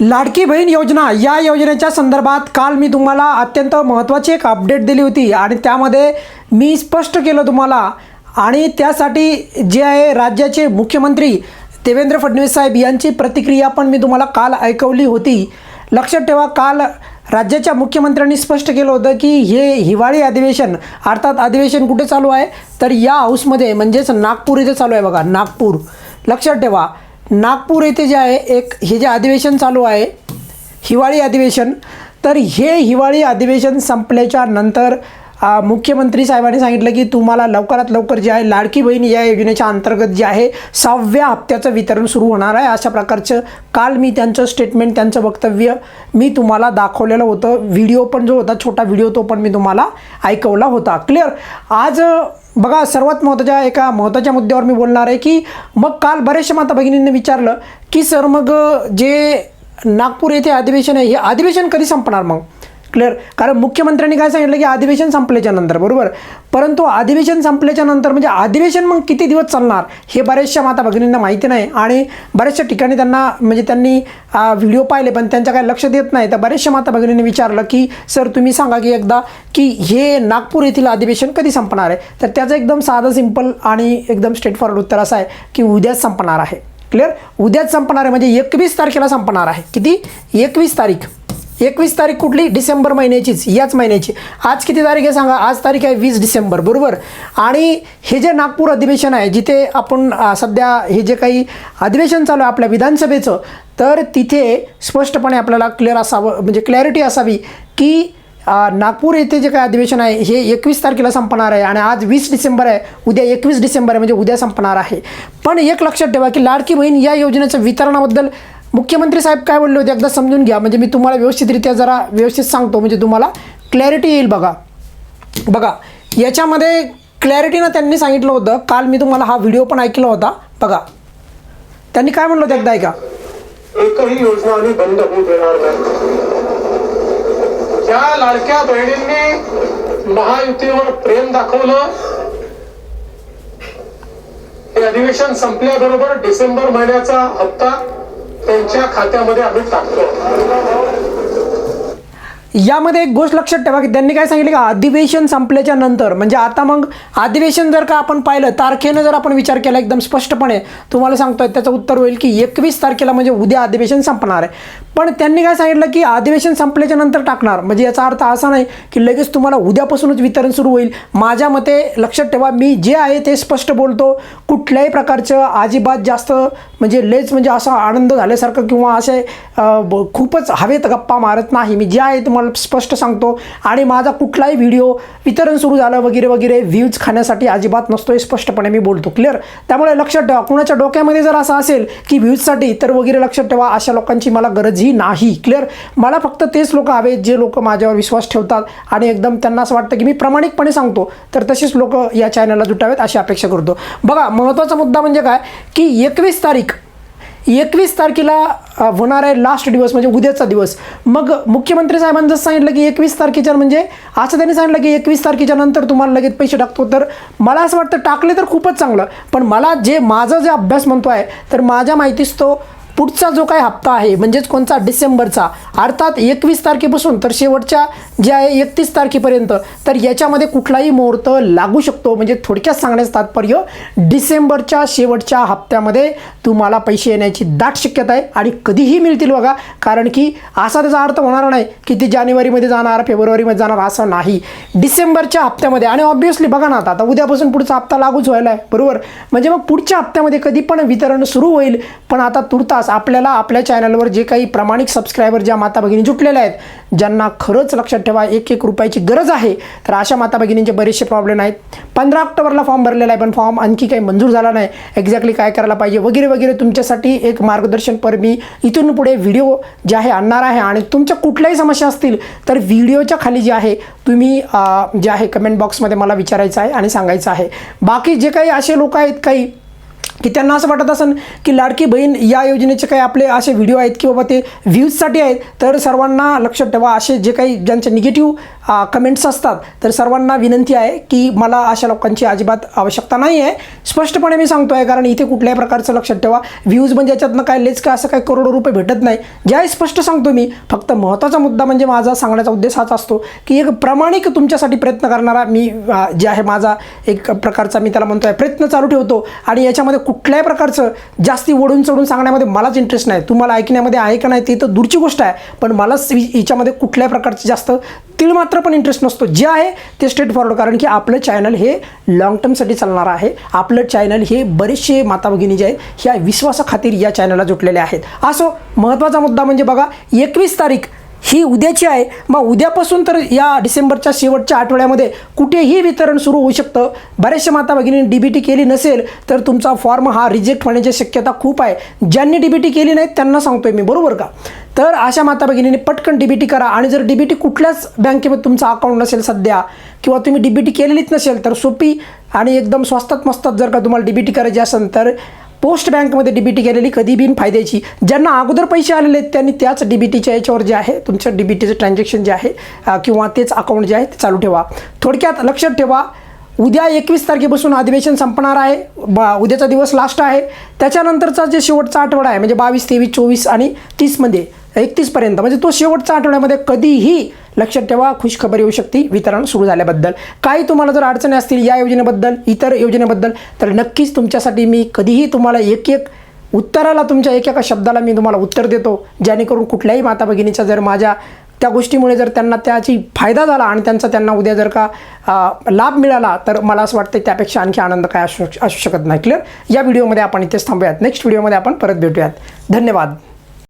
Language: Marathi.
लाडकी बहीण योजना. या योजनेच्या संदर्भात काल मी तुम्हाला अत्यंत महत्त्वाची एक अपडेट दिली होती आणि त्यामध्ये मी स्पष्ट केलं तुम्हाला. आणि त्यासाठी जे आहे राज्याचे मुख्यमंत्री देवेंद्र फडणवीस साहेब यांची प्रतिक्रिया पण मी तुम्हाला काल ऐकवली होती. लक्षात ठेवा काल राज्याच्या मुख्यमंत्र्यांनी स्पष्ट केलं होतं की हे हिवाळी अधिवेशन अर्थात अधिवेशन कुठे चालू आहे? तर या हाऊसमध्ये म्हणजेच नागपूर इथे चालू आहे बघा नागपूर. लक्षात ठेवा नागपूर येथे जे आहे एक हे जे अधिवेशन चालू आहे हिवाळी अधिवेशन तर हे हिवाळी अधिवेशन संपल्याच्या नंतर मुख्यमंत्री साहेबांनी सांगितलं की तुम्हाला लवकरात लवकर जे आहे लाडकी बहीण या योजनेच्या अंतर्गत जे आहे सहाव्या हप्त्याचं वितरण सुरू होणार आहे. अशा प्रकारचं काल मी त्यांचं स्टेटमेंट त्यांचं वक्तव्य मी तुम्हाला दाखवलेलं होतं. व्हिडिओ पण जो होता छोटा व्हिडिओ तो पण मी तुम्हाला ऐकवला होता. क्लिअर आज बघा सर्वात महत्त्वाच्या एका महत्त्वाच्या मुद्द्यावर मी बोलणार आहे की मग काल बऱ्याचशा माता भगिनींनी विचारलं की सर मग जे नागपूर येथे अधिवेशन आहे हे अधिवेशन कधी संपणार मग? क्लिअर कारण मुख्यमंत्र्यांनी काय सांगितलं की अधिवेशन संपल्याच्या नंतर बरोबर? परंतु अधिवेशन संपल्याच्या नंतर म्हणजे अधिवेशन मग किती दिवस चालणार हे बऱ्याचशा माता भगिनींना माहिती नाही. आणि बऱ्याचशा ठिकाणी त्यांना म्हणजे त्यांनी व्हिडिओ पाहिले पण त्यांच्या काय लक्ष देत नाही. तर बऱ्याचशा माता भगिनींनी विचारलं की सर तुम्ही सांगा की एकदा की हे नागपूर येथील अधिवेशन कधी संपणार आहे? तर त्याचं एकदम साधं सिंपल आणि एकदम स्ट्रेट फॉरवर्ड उत्तर असं आहे की उद्याच संपणार आहे. क्लिअर उद्याच संपणार आहे म्हणजे एकवीस तारखेला संपणार आहे. किती? एकवीस तारीख. एकवीस तारीख कुठली? डिसेंबर महिन्याचीच याच महिन्याची. आज किती तारीख आहे सांगा? आज तारीख आहे वीस डिसेंबर बरोबर? आणि हे जे नागपूर अधिवेशन आहे जिथे आपण सध्या हे जे काही अधिवेशन चालू आहे आपल्या विधानसभेचं तर तिथे स्पष्टपणे आपल्याला क्लिअर असावं म्हणजे क्लॅरिटी असावी की नागपूर येथे जे काही अधिवेशन आहे हे एकवीस तारखेला संपणार आहे आणि आज वीस डिसेंबर आहे. उद्या एकवीस डिसेंबर आहे म्हणजे उद्या संपणार आहे. पण एक लक्षात ठेवा की लाडकी बहीण या योजनेच्या वितरणाबद्दल मुख्यमंत्री साहेब काय बोलले होते? एकदा समजून घ्या. म्हणजे मी तुम्हाला व्यवस्थितरित्या जरा व्यवस्थित सांगतो. म्हणजे तुम्हाला क्लॅरिटी येईल बघा. बघा याच्यामध्ये क्लॅरिटीनं त्यांनी सांगितलं होतं. काल मी तुम्हाला हा व्हिडिओ पण ऐकला होता. बघा. त्यांनी काय म्हणलं होतं एकदा ऐका. एकही योजना आम्ही बंद होऊ देणार नाही. ज्या लाडक्या बहिणींनी महायुतीवर प्रेम दाखवलं हे अधिवेशन संपल्याबरोबर डिसेंबर महिन्याचा हप्ता त्यांच्या खात्यामध्ये आम्ही टाकतो. यामध्ये एक गोष्ट लक्षात ठेवा की त्यांनी काय सांगितलं का? अधिवेशन संपल्याच्या नंतर म्हणजे आता मग अधिवेशन जर का आपण पाहिलं तारखेनं जर आपण विचार केला एकदम स्पष्टपणे तुम्हाला सांगतोय त्याचं उत्तर होईल की एकवीस तारखेला म्हणजे उद्या अधिवेशन संपणार आहे. पण त्यांनी काय सांगितलं की अधिवेशन संपल्याच्या नंतर टाकणार. म्हणजे याचा अर्थ असा नाही की लगेच तुम्हाला उद्यापासूनच वितरण सुरू होईल. माझ्या मते लक्षात ठेवा मी जे आहे ते स्पष्ट बोलतो. कुठल्याही प्रकारचं अजिबात जास्त म्हणजे लेच म्हणजे असा आनंद झाल्यासारखं किंवा असे ब- खूपच हवेत गप्पा मारत नाही. मी जे आहे तुम्हाला स्पष्ट सांगतो. आणि माझा कुठलाही व्हिडिओ वितरण सुरू झालं वगैरे वगैरे व्ह्यूज खाण्यासाठी अजिबात नसतो हे स्पष्टपणे मी बोलतो. क्लिअर? त्यामुळे लक्षात ठेवा कुणाच्या डोक्यामध्ये जर असं असेल की व्ह्यूजसाठी तर वगैरे लक्षात ठेवा. अशा लोकांची मला गरजही नाही. क्लिअर मला फक्त तेच लोक हवेत जे लोक माझ्यावर विश्वास ठेवतात आणि एकदम त्यांना असं वाटतं की मी प्रामाणिकपणे सांगतो. तर तसेच लोक या चॅनलला जुटावेत अशी अपेक्षा करतो. बघा महत्त्वाचा मुद्दा म्हणजे काय? की एकवीस तारीख एकवीस तारखेला होणार आहे लास्ट दिवस म्हणजे उद्याचा दिवस. मग मुख्यमंत्री साहेबांनी जसं सांगितलं की एकवीस तारखेच्या म्हणजे असं त्यांनी सांगितलं की एकवीस तारखेच्या नंतर तुम्हाला लगेच पैसे टाकतो. तर मला असं वाटतं टाकले तर खूपच चांगलं. पण मला जे माझा जे अभ्यास म्हणतो आहे तर माझ्या माहितीस तो पुढचा जो काही हप्ता आहे म्हणजेच कोणता डिसेंबरचा अर्थात एकवीस तारखेपासून तर शेवटच्या जे आहे एकतीस तारखेपर्यंत तर याच्यामध्ये कुठलाही मुहूर्त लागू शकतो. म्हणजे थोडक्यात सांगण्याचं तात्पर्य डिसेंबरच्या शेवटच्या हप्त्यामध्ये तुम्हाला पैसे येण्याची दाट शक्यता आहे आणि कधीही मिळतील बघा कारण की असा त्याचा अर्थ होणार नाही की ते जानेवारीमध्ये जाणार फेब्रुवारीमध्ये जाणार असं नाही. डिसेंबरच्या हप्त्यामध्ये आणि ऑब्व्हियसली बघा ना आता आता उद्यापासून पुढचा हप्ता लागूच व्हायला आहे बरोबर? म्हणजे मग पुढच्या हप्त्यामध्ये कधी पण वितरण सुरू होईल पण आता तुर्तास आपल्याला आपल्या चॅनलवर जे काही प्रामाणिक सबस्क्रायबर ज्या माता भगिनी जुटलेल्या आहेत ज्यांना खरंच लक्षात ठेवा एक एक रुपयाची गरज आहे तर अशा माता भगिनींचे बरेचसे प्रॉब्लेम आहेत पंधरा ऑक्टोबरला फॉर्म भरलेला आहे पण फॉर्म आणखी काही मंजूर झाला नाही. एक्झॅक्टली काय करायला पाहिजे वगैरे वगैरे तुमच्यासाठी एक मार्गदर्शनपर मी इथून पुढे व्हिडिओ जे आहे आणणार आहे. आणि तुमच्या कुठल्याही समस्या असतील तर व्हिडिओच्या खाली जे आहे तुम्ही जे आहे कमेंट बॉक्समध्ये मला विचारायचं आहे आणि सांगायचं आहे. बाकी जे काही असे लोक आहेत काही की त्यांना असं वाटत असेल की लाडकी बहीण या योजनेचे काही आपले असे व्हिडिओ आहेत की बाबा ते व्ह्यूजसाठी आहेत तर सर्वांना लक्षात ठेवा. असे जे काही ज्यांचे निगेटिव्ह कमेंट्स असतात तर सर्वांना विनंती आहे की मला अशा लोकांची अजिबात आवश्यकता नाही आहे स्पष्टपणे मी सांगतो आहे कारण इथे कुठल्याही प्रकारचं लक्षात ठेवा. व्ह्यूज म्हणजे याच्यातनं काय लेच का असं काही करोडो रुपये भेटत नाही. ज्याही स्पष्ट सांगतो मी फक्त महत्त्वाचा मुद्दा म्हणजे माझा सांगण्याचा उद्देश हाच असतो की एक प्रामाणिक तुमच्यासाठी प्रयत्न करणारा मी जे आहे माझा एक प्रकारचा मी त्याला म्हणतो आहे प्रयत्न चालू ठेवतो. आणि याच्यामध्ये कुठल्याही प्रकारचं जास्ती ओढून चढून सांगण्यामध्ये मलाच इंटरेस्ट नाही. तुम्हाला ऐकण्यामध्ये आहे का नाही ते तर दूरची गोष्ट आहे. पण मला हिच्यामध्ये कुठल्याही प्रकारचं जास्त तिळ मात्र पण इंटरेस्ट नसतो. जे आहे ते स्ट्रेट फॉरवर्ड कारण की आपलं चॅनल हे लॉंग टर्मसाठी चालणार आहे. आपलं चॅनल हे बरेचसे माता भगिनी जे आहेत ह्या विश्वासाखातीर या चॅनलला जुटलेले आहेत. असो महत्त्वाचा मुद्दा म्हणजे बघा एकवीस तारीख ही उद्याची आहे. मग उद्यापासून तर या डिसेंबरच्या शेवटच्या आठवड्यामध्ये कुठेही वितरण सुरू होऊ शकतं. बऱ्याचशा माता भगिनींनी डी बी टी केली नसेल तर तुमचा फॉर्म हा रिजेक्ट होण्याची शक्यता खूप आहे. ज्यांनी डी बी टी केली नाही त्यांना सांगतोय मी बरोबर का? तर अशा माता भगिनींनी पटकन डी बी टी करा आणि जर डी बी टी कुठल्याच बँकेमध्ये तुमचा अकाउंट नसेल सध्या किंवा तुम्ही डी बी टी केलेलीच नसेल तर सोपी आणि एकदम स्वस्तात मस्तात जर का तुम्हाला डी बी टी करायची असेल तर पोस्ट बँकमध्ये डी बी टी केलेली कधी बिन फायद्याची. ज्यांना अगोदर पैसे आलेले आहेत त्यांनी त्याच डी बी टीच्या याच्यावर जे आहे तुमचं डी बी टीचं ट्रान्झॅक्शन जे आहे किंवा तेच अकाउंट जे आहे ते चालू ठेवा. थोडक्यात लक्षात ठेवा उद्या एकवीस तारखेपासून अधिवेशन संपणार आहे. बा उद्याचा दिवस लास्ट आहे. त्याच्यानंतरचा जे शेवटचा आठवडा आहे म्हणजे बावीस तेवीस चोवीस आणि तीसमध्ये एकतीसपर्यंत म्हणजे तो शेवटचा आठवड्यामध्ये कधीही लक्षात ठेवा खुशखबर येऊ शकते. वितरण सुरू झाल्याबद्दल. काही तुम्हाला जर अडचणी असतील या योजनेबद्दल इतर योजनेबद्दल तर नक्कीच तुमच्यासाठी मी कधीही तुम्हाला एक एक उत्तराला तुमच्या एक एका शब्दाला मी तुम्हाला उत्तर देतो. जेणेकरून कुठल्याही माता भगिनीच्या जर माझ्या त्या गोष्टीमुळे जर त्यांना त्याची फायदा झाला आणि त्यांचा त्यांना उद्या जर का लाभ मिळाला तर मला असं वाटतं त्यापेक्षा आणखी आनंद काय असू असू शकत नाही. क्लिअर या व्हिडिओमध्ये आपण इथेच थांबूयात. नेक्स्ट व्हिडिओमध्ये आपण परत भेटूयात. धन्यवाद.